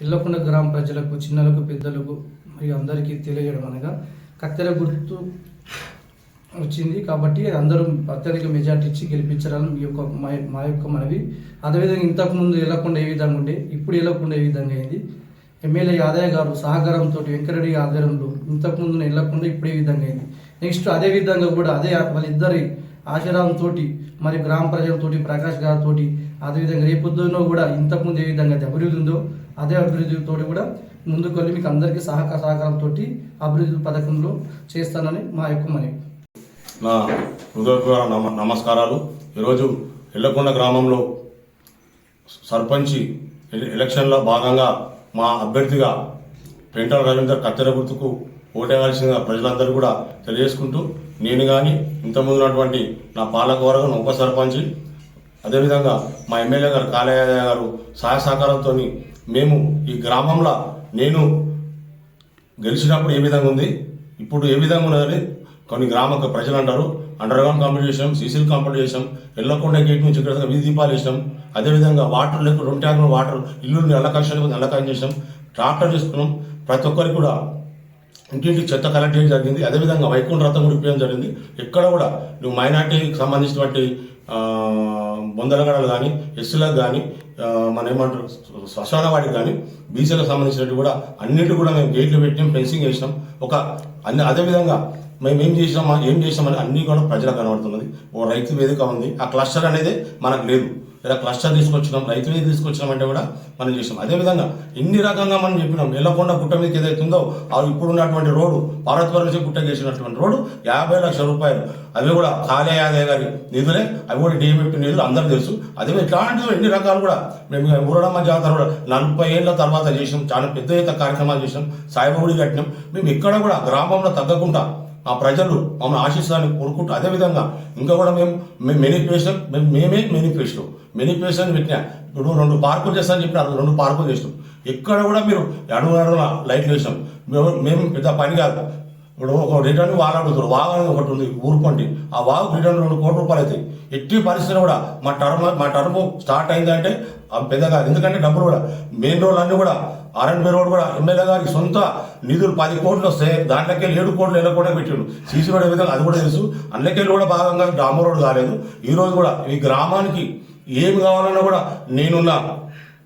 ఇల్లకొండ గ్రామ ప్రజలకు చిన్నలకు పెద్దలకు మరియు అందరికీ తెలియజేయడం అనగా కత్తెర గుర్తు వచ్చింది కాబట్టి అందరూ అత్యధిక మెజార్టీ ఇచ్చి గెలిపించాలని మీ యొక్క మా మా యొక్క మనవి. అదేవిధంగా ఇంతకుముందు వెళ్ళకుండా ఏ విధంగా ఉండే ఇప్పుడు వెళ్ళకుండా ఏ విధంగా అయింది? ఎమ్మెల్యే యాదయ్య గారు సహకారంతో వెంకరెడ్డి ఆధ్వర్యంలో ఇంతకు ముందు వెళ్ళకుండా ఇప్పుడు ఏ విధంగా అయింది? నెక్స్ట్ అదే విధంగా కూడా అదే వాళ్ళిద్దరి ఆశీర్వాదంతో మరి గ్రామ ప్రజలతోటి ప్రకాష్ గారితో అదేవిధంగా రేపొద్దునో కూడా ఇంతకుముందు ఏ విధంగా అయితే అభివృద్ధి ఉందో అదే అభివృద్ధితో కూడా ముందుకు వెళ్ళి మీకు అందరికీ సహకార సహకారంతో అభివృద్ధి పథకంలో చేస్తానని మా యొక్క మనవి. నా హృదయపూర్వ నమ నమస్కారాలు. ఈరోజు ఎల్లకొండ గ్రామంలో సర్పంచి ఎలక్షన్లో భాగంగా మా అభ్యర్థిగా పెంటల రవీందర్ కత్తెర గుర్తుకు ఓటేయాల్సిన ప్రజలందరూ కూడా తెలియజేసుకుంటూ నేను కానీ ఇంతకుముందు ఉన్నటువంటి నా పాలకవర్గం ఉప సర్పంచి అదేవిధంగా మా ఎమ్మెల్యే గారు కాళయ్య గారు సహాయ సహకారంతో మేము ఈ గ్రామంలో నేను గెలిచినప్పుడు ఏ విధంగా ఉంది? ఇప్పుడు ఏ విధంగా ఉన్నదని కొన్ని గ్రామ ప్రజలు అంటారు అండర్ గ్రౌండ్ కంప్లీట్ చేసాం సీసీలు కంప్లీట్ చేసాం ఎల్లకొండ గేట్ నుంచి ఇక్కడ వీధి దీపాలు వేసాం అదేవిధంగా వాటర్ లేక రెండు ట్యాంకులు వాటర్ ఇల్లు అల్లకాశాలు అల్లకాయం చేసాం. ట్రాక్టర్ తీసుకున్నాం. ప్రతి ఒక్కరికి కూడా ఇంటింటికి చెత్త కలెక్ట్ చేయడం జరిగింది. అదేవిధంగా వైకుంఠ రథం కూడా ఇప్పించడం జరిగింది. ఎక్కడ కూడా నువ్వు మైనార్టీకి సంబంధించినటువంటి బొందలగడలు కానీ ఎస్సీలకు కానీ మన ఏమంటారు? శ్మశాన వాటికి కానీ బీసీలకు సంబంధించినట్టు కూడా అన్నిటి కూడా మేము గేట్లు పెట్టాం ఫెన్సింగ్ వేసినాం. ఒక అన్ని అదేవిధంగా మేము ఏం చేసినాం ఏం చేసినామని అన్నీ కూడా ప్రజలకు కనబడుతున్నది. ఓ రైతు వేదిక ఉంది. ఆ క్లస్టర్ అనేది మనకు లేదు. ఇలా క్లస్టర్ తీసుకొచ్చినాం రైతు వేదిక తీసుకొచ్చినాం అంటే కూడా మనం చేసాం అదేవిధంగా ఎన్ని రకంగా మనం చెప్పినాం ఎల్లకొండ గుట్ట మీదకి ఏదైతే ఉందో ఆ ఇప్పుడు ఉన్నటువంటి రోడ్డు పార్వతీపురం నుంచి గుట్ట చేసినటువంటి రోడ్డు యాభై లక్షల రూపాయలు. అవి కూడా కాళే యాదయ్య గారి నిధులే అవి కూడా డిఎంఎఫ్టీ నిధులు అందరూ తెలుసు. అదే ఇట్లాంటివి ఎన్ని రకాలు కూడా మేము ఊరడమ్మ జాతర కూడా నలభై ఏళ్ళ తర్వాత చేసినాం. చాలా పెద్ద ఎత్తున కార్యక్రమాలు చేసినాం. సాయిబాబుడి కట్టినాం. మేము ఇక్కడ కూడా గ్రామంలో తగ్గకుండా ఆ ప్రజలు మమ్మల్ని ఆశిస్తారని కోరుకుంటూ అదేవిధంగా ఇంకా కూడా మేము మేము మేనిఫెస్టో మేము మేమే మేనిఫెస్టో. మేనిఫెస్టో అని పెట్టినా ఇప్పుడు రెండు పార్కులు చేస్తాను చెప్పిన రెండు పార్కులు చేసినాం. ఎక్కడ కూడా మీరు అడుగు అడుగున లైట్లు వేసినాం. మేము మేము పెద్ద పని కాదు. ఇప్పుడు ఒక రిటర్న్ వాగు అడుగుతారు. వాగు అనేది ఒకటి ఉంది. ఊరుకోండి. ఆ వాగు రిటర్న్ రెండు కోట్ల రూపాయలు అవుతాయి. ఎట్టి పరిస్థితులు కూడా మా టర్మ్ మా టర్మ్ స్టార్ట్ అయిందంటే పెద్దగా ఎందుకంటే డబ్బులు కూడా మెయిన్ రోడ్లు అన్ని కూడా ఆర్ఎండ్బి రోడ్ కూడా ఎమ్మెల్యే గారికి సొంత నిధులు పది కోట్లు వస్తే దాంట్లోకి ఏడు కోట్లు ఎలా కూడా పెట్టాడు. సీసీ రోడ్ విధంగా అది కూడా తెలుసు. అందులోకి కూడా భాగంగా డామర్ రోడ్ కాలేదు. ఈ రోజు కూడా ఈ గ్రామానికి ఏమి కావాలన్నా కూడా నేనున్నా.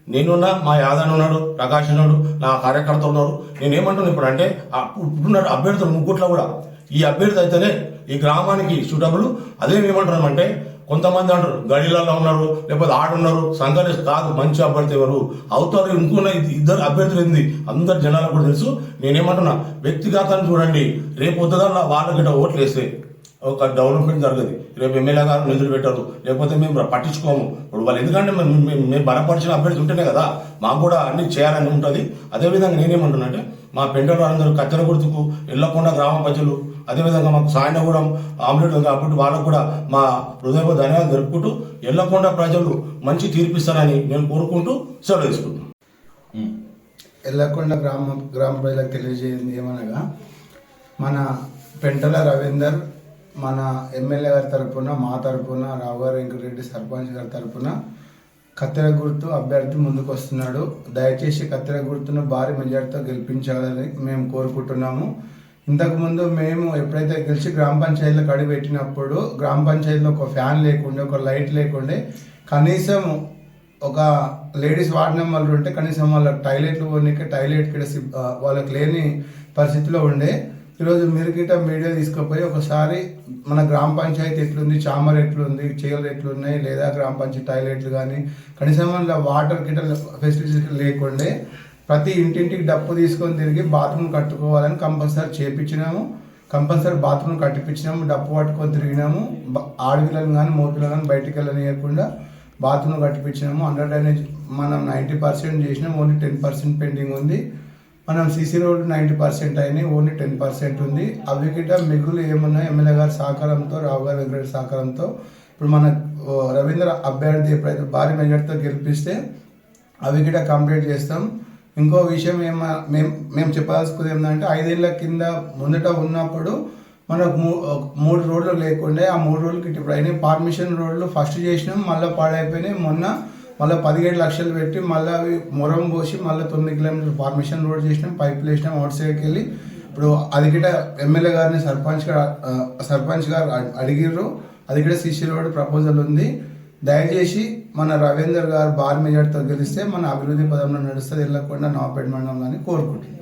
నేనున్నా మా యాదవ్ ఉన్నాడు ప్రకాష్ ఉన్నాడు నా కార్యకర్త ఉన్నారు నేనేమంటున్నాను ఇప్పుడు అంటే ఆ ఇప్పుడున్న అభ్యర్థులు ముగ్గుట్లో కూడా ఈ అభ్యర్థి అయితేనే ఈ గ్రామానికి సూటబుల్ అదే ఏమంటున్నామంటే కొంతమంది అంటారు గడిలలో ఉన్నారు లేకపోతే ఆడున్నారు సంఘాలు కాదు మంచి అభ్యర్థి ఎవరు? అవుతారు ఇంకున్న ఇద్దరు అభ్యర్థులు ఏంది? అందరు జనాలకు కూడా తెలుసు. నేనేమంటున్నా వ్యక్తిగతాన్ని చూడండి. రేపు పొద్దుగా వాళ్ళకి ఓట్లు వేస్తే ఒక డెవలప్మెంట్ జరగదు రేపు ఎమ్మెల్యే గారు నిధులు పెట్టరు. లేకపోతే మేము పట్టించుకోము. ఇప్పుడు వాళ్ళు ఎందుకంటే మేము బలపరిచిన అభ్యర్థి ఉంటేనే కదా మాకు కూడా అన్ని చేయాలని ఉంటుంది. అదేవిధంగా నేనేమంటున్నానంటే మా పెంటలు అందరూ కత్తెర గుర్తుకు ఎల్లకొండ గ్రామ ప్రజలు అదేవిధంగా మాకు సాయనగూడెం ఆమ్లెట్ కాబట్టి వాళ్ళకు కూడా మా హృదయపూర్వక ధన్యవాదాలు జరుపుకుంటూ ఎల్లకొండ ప్రజలు మంచి తీర్పిస్తారని నేను కోరుకుంటూ సెలవు తీసుకుంటున్నాను ఎల్లకొండ గ్రామ గ్రామ ప్రజలకు తెలియజేయండి ఏమనగా మన పెంటల రవీందర్ మన ఎమ్మెల్యే గారి తరపున మా తరపున రావు గారు వెంకటరెడ్డి సర్పంచ్ గారి తరపున కత్తెర గుర్తు అభ్యర్థి ముందుకు వస్తున్నాడు దయచేసి కత్తెర గుర్తును భారీ మెజార్టీతో గెలిపించాలని మేము కోరుకుంటున్నాము. ఇంతకుముందు మేము ఎప్పుడైతే గెలిచి గ్రామ పంచాయతీలో కడిగి పెట్టినప్పుడు గ్రామ పంచాయతీలో ఒక ఫ్యాన్ లేకుండే ఒక లైట్ లేకుండే కనీసం ఒక లేడీస్ వార్డ్ నెంబర్లు ఉంటే కనీసం వాళ్ళకి టాయిలెట్లు కొనికే టాయిలెట్ కూడా వాళ్ళకి లేని పరిస్థితిలో ఉండే. ఈరోజు మీరు గిట్ట మీడియా తీసుకుపోయి ఒకసారి మన గ్రామ పంచాయతీ ఎట్లుంది చామర్ ఎట్లుంది చీరలు ఎట్లున్నాయి లేదా గ్రామ పంచాయతీ టాయిలెట్లు కానీ కనీసం అందులో వాటర్ గిట్ట ఫెసిలిటీస్ లేకుండే ప్రతి ఇంటింటికి డప్పు తీసుకొని తిరిగి బాత్రూమ్ కట్టుకోవాలని కంపల్సరీ చేపించినాము. కంపల్సరీ బాత్రూమ్ కట్టిపించినాము డప్పు పట్టుకొని తిరిగినాము. ఆడపిల్లలు కానీ మోపిల్లలు కానీ బయటికి వెళ్ళనియకుండా బాత్రూమ్ కట్టిపించినాము. అండర్ డ్రైనేజ్ మనం నైంటీ పర్సెంట్ చేసినాం ఓన్లీ టెన్ పర్సెంట్ పెండింగ్ ఉంది. మనం సీసీ రోడ్ నైంటీ పర్సెంట్ అయినాయి ఓన్లీ టెన్ పర్సెంట్ ఉంది. అవి గిట్ట మిగులు ఏమున్నా ఎమ్మెల్యే గారి సహకారంతో రావు గారి వెంకటరెడ్డి సహకారంతో. ఇప్పుడు మన రవీంద్ర అభ్యర్థి ఎప్పుడైతే భారీ మెజార్టీతో గెలిపిస్తే అవి గిట్ట కంప్లీట్ చేస్తాం. ఇంకో విషయం ఏమ మేము మేము చెప్పాల్సుకుంది ఏంటంటే ఐదేళ్ళ కింద ముందట ఉన్నప్పుడు మనకు మూ- మూడు రోడ్లు లేకుండే ఆ మూడు రోడ్లకి ఇప్పుడు అయినాయి. పర్మిషన్ రోడ్లు ఫస్ట్ చేసినాం మళ్ళీ పాడైపోయినాయి. మొన్న మళ్ళీ పదిహేడు లక్షలు పెట్టి మళ్ళీ అవి మొరం పోసి మళ్ళీ తొమ్మిది కిలోమీటర్ ఫార్మేషన్ రోడ్ చేసినాం పైపులు వేసినాం అవుట్ సైడ్కి వెళ్ళి ఇప్పుడు అది కూడా ఎమ్మెల్యే గారిని సర్పంచ్ గారు సర్పంచ్ గారు అడిగిర్రు. అది కూడా సీసీ రోడ్ ప్రపోజల్ ఉంది. దయచేసి మన రవీందర్ గారు బార్ మెజార్టీతో గెలిస్తే మన అభివృద్ధి పదంలో నడుస్తుంది వెళ్ళకుండా నవాపేట మండలం అని కోరుకుంటున్నాం.